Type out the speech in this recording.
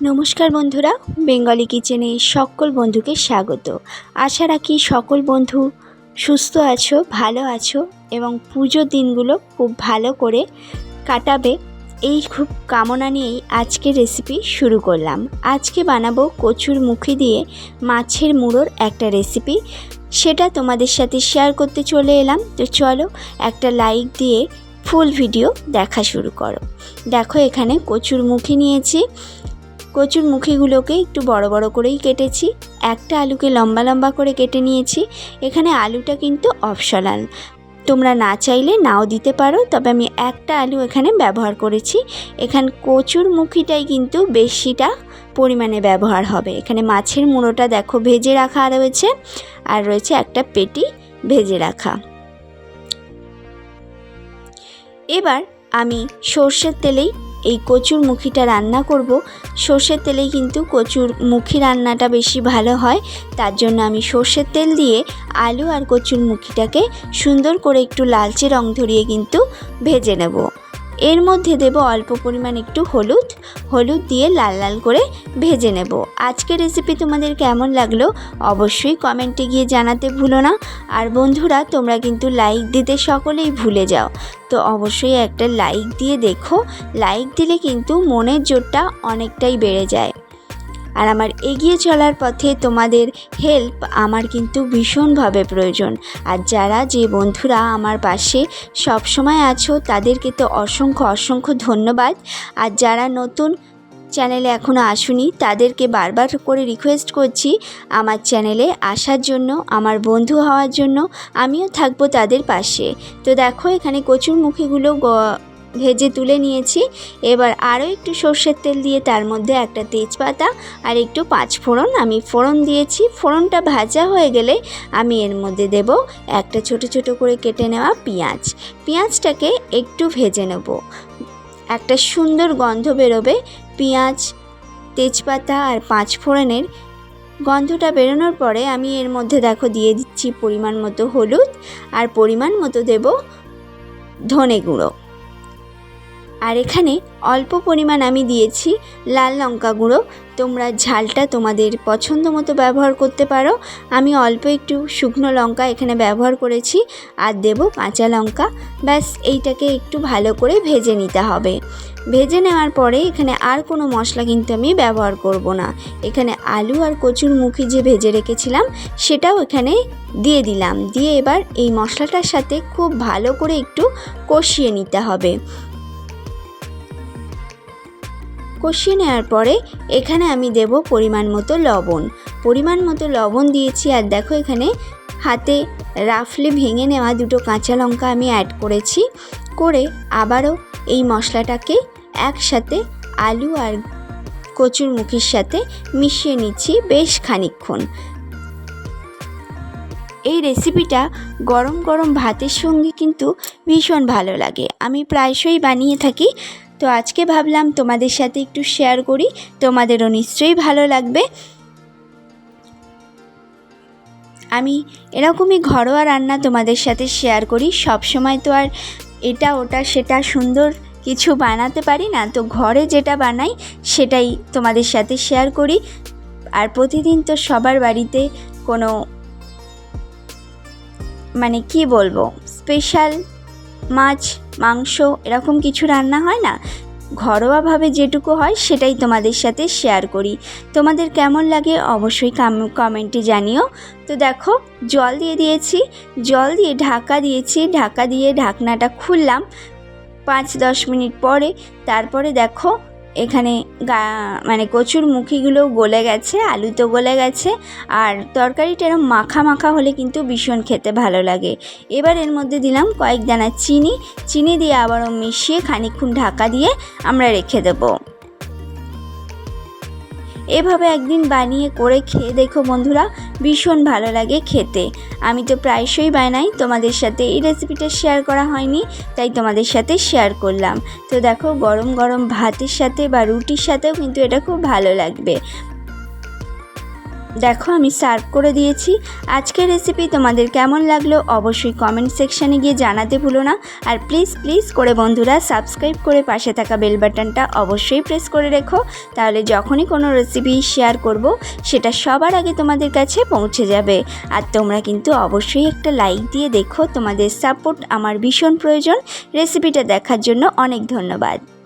নমস্কার বন্ধুরা, বেঙ্গলি কিচেনে সকল বন্ধুকে স্বাগত। আশা রাখি সকল বন্ধু সুস্থ আছো, ভালো আছো এবং পুজোর দিনগুলো খুব ভালো করে কাটাবে। এই খুব কামনা নিয়েই আজকের রেসিপি শুরু করলাম। আজকে বানাবো কচুর মুখি দিয়ে মাছের মুড়োর একটা রেসিপি সেটা তোমাদের সাথে শেয়ার করতে চলে এলাম। তো চলো একটা লাইক দিয়ে ফুল ভিডিও দেখা শুরু করো। দেখো এখানে কচুর মুখি নিয়েছি। কচুর মুখিগুলোকে একটু বড় বড় করেই কেটেছি। একটা আলুকে লম্বা লম্বা করে কেটে নিয়েছি। এখানে আলুটা কিন্তু অপশনাল। তোমরা না চাইলে নাও দিতে পারো, তবে আমি একটা আলু এখানে ব্যবহার করেছি। এখান কচুর মুখিটাই কিন্তু বেশিটা পরিমাণে ব্যবহার হবে। এখানে মাছের মুড়োটা দেখো ভেজে রাখা রয়েছে, আর রয়েছে একটা পেটি ভেজে রাখা। এবার আমি সর্ষের তেলেই এই কচুর মুখিটা রান্না করব। সর্ষের তেলে কিন্তু কচুর মুখি রান্নাটা বেশি ভালো হয়। তার জন্য আমি সর্ষের তেল দিয়ে আলু আর কচুর মুখিটাকে সুন্দর করে একটু লালচে রং ধরিয়ে কিন্তু ভেজে নেব। এর মধ্যে দেব অল্প পরিমাণ একটু হলুদ। হলুদ দিয়ে লাল লাল করে ভেজে নেব। আজকের রেসিপি তোমাদের কেমন লাগল অবশ্যই কমেন্টে গিয়ে জানাতে ভুলো না। আর বন্ধুরা, তোমরা কিন্তু লাইক দিতে সকলেই ভুলে যাও। তো অবশ্যই একটা লাইক দিয়ে দেখো। লাইক দিলে কিন্তু মনের জোরটা অনেকটাই বেড়ে যায়। আর আমার এগিয়ে চলার পথে তোমাদের হেল্প আমার কিন্তু ভীষণভাবে প্রয়োজন। আর যারা, যে বন্ধুরা আমার পাশে সব সময় আছো, তাদেরকে তো অসংখ্য অসংখ্য ধন্যবাদ। আর যারা নতুন চ্যানেলে এখনও আসুনি, তাদেরকে বারবার করে রিকোয়েস্ট করছি আমার চ্যানেলে আসার জন্য, আমার বন্ধু হওয়ার জন্য। আমিও থাকব তাদের পাশে। তো দেখো, এখানে কচুরমুখীগুলো ভেজে তুলে নিয়েছি। এবার আরও একটু সর্ষের তেল দিয়ে তার মধ্যে একটা তেজপাতা আর একটু পাঁচ ফোড়ন। আমি ফোড়ন দিয়েছি। ফোড়নটা ভাজা হয়ে গেলে আমি এর মধ্যে দেব একটা ছোট ছোট করে কেটে নেওয়া পেঁয়াজ। পেঁয়াজটাকে একটু ভেজে নেব। একটা সুন্দর গন্ধ বেরোবে। পেঁয়াজ, তেজপাতা আর পাঁচ ফোড়নের গন্ধটা বেরোনোর পরে আমি এর মধ্যে দেখো দিয়ে দিচ্ছি পরিমাণ মতো হলুদ আর পরিমাণ মতো দেব ধনে গুঁড়ো। আর এখানে অল্প পরিমাণ আমি দিয়েছি লাল লঙ্কা গুঁড়ো। তোমরা ঝালটা তোমাদের পছন্দ মতো ব্যবহার করতে পারো। আমি অল্প একটু শুকনো লঙ্কা এখানে ব্যবহার করেছি আর দেব কাঁচা লঙ্কা। ব্যাস, এইটাকে একটু ভালো করে ভেজে নিতে হবে। ভেজে নেওয়ার পরে এখানে আর কোনো মশলা কিন্তু আমি ব্যবহার করব না। এখানে আলু আর কচুর মুখি যে ভেজে রেখেছিলাম, সেটাও এখানে দিয়ে দিলাম। দিয়ে এবার এই মশলাটার সাথে খুব ভালো করে একটু কষিয়ে নিতে হবে। কষিয়ে নেওয়ার পরে এখানে আমি দেব পরিমাণ মতো লবণ। পরিমাণ মতো লবণ দিয়েছি আর দেখো এখানে হাতে রাফলি ভেঙে নেওয়া দুটো কাঁচা লঙ্কা আমি অ্যাড করেছি। করে আবারও এই মশলাটাকে একসাথে আলু আর কচুর মুখির সাথে মিশিয়ে নিচ্ছি বেশ খানিক্ষণ এই রেসিপিটা গরম গরম ভাতের সঙ্গে কিন্তু ভীষণ ভালো লাগে। আমি প্রায়শই বানিয়ে থাকি। তো আজকে ভাবলাম তোমাদের সাথে একটু শেয়ার করি। তোমাদেরও নিশ্চয়ই ভালো লাগবে। আমি এরকমই ঘরোয়া রান্না তোমাদের সাথে শেয়ার করি। সব সময় তো আর এটা, ওটা, সেটা সুন্দর কিছু বানাতে পারি না। তো ঘরে যেটা বানাই, সেটাই তোমাদের সাথে শেয়ার করি। আর প্রতিদিন তো সবার বাড়িতে কোনো মানে কি বলব? স্পেশাল মাছ, মাংস এরকম কিছু রান্না হয় না? ঘরোয়াভাবে যেটুকু হয় সেটাই তোমাদের সাথে শেয়ার করি। তোমাদের কেমন লাগে অবশ্যই কমেন্টে জানিও। তো দেখো, জল দিয়ে দিয়েছি। জল দিয়ে ঢাকা দিয়েছি। ঢাকা দিয়ে ঢাকনাটা খুললাম। পাঁচ দশ মিনিট পরে, তারপরে দেখো এখানে গা মানে কচুর মুখিগুলো গলে গেছে আলু তো গলে গেছে, আর তরকারিটা এরম মাখা মাখা হলে কিন্তু ভীষণ খেতে ভালো লাগে। এবার এর মধ্যে দিলাম কয়েক দানা চিনি। চিনি দিয়ে আবারও মিশিয়ে খানিক্ষণ ঢাকা দিয়ে আমরা রেখে দেবো। এভাবে একদিন বানিয়ে করে খেয়ে দেখো বন্ধুরা, ভীষণ ভালো লাগে খেতে। আমি তো প্রায়শই বানাই, তোমাদের সাথে এই রেসিপিটা শেয়ার করা হয়নি, তাই তোমাদের সাথে শেয়ার করলাম। তো দেখো, গরম গরম ভাতের সাথে বা রুটির সাথেও কিন্তু এটা খুব ভালো লাগবে। দেখো আমি সার্ভ করে দিয়েছি। আজকের রেসিপি তোমাদের কেমন লাগল অবশ্যই কমেন্ট সেকশানে গিয়ে জানাতে ভুলো না। আর প্লিজ প্লিজ করে বন্ধুরা সাবস্ক্রাইব করে পাশে থাকা বেল বাটনটা অবশ্যই প্রেস করে রেখো। তাহলে যখনই কোনো রেসিপি শেয়ার করব, সেটা সবার আগে তোমাদের কাছে পৌঁছে যাবে। আর তোমরা কিন্তু অবশ্যই একটা লাইক দিয়ে দেখো তোমাদের সাপোর্ট আমার ভীষণ প্রয়োজন। রেসিপিটা দেখার জন্য অনেক ধন্যবাদ।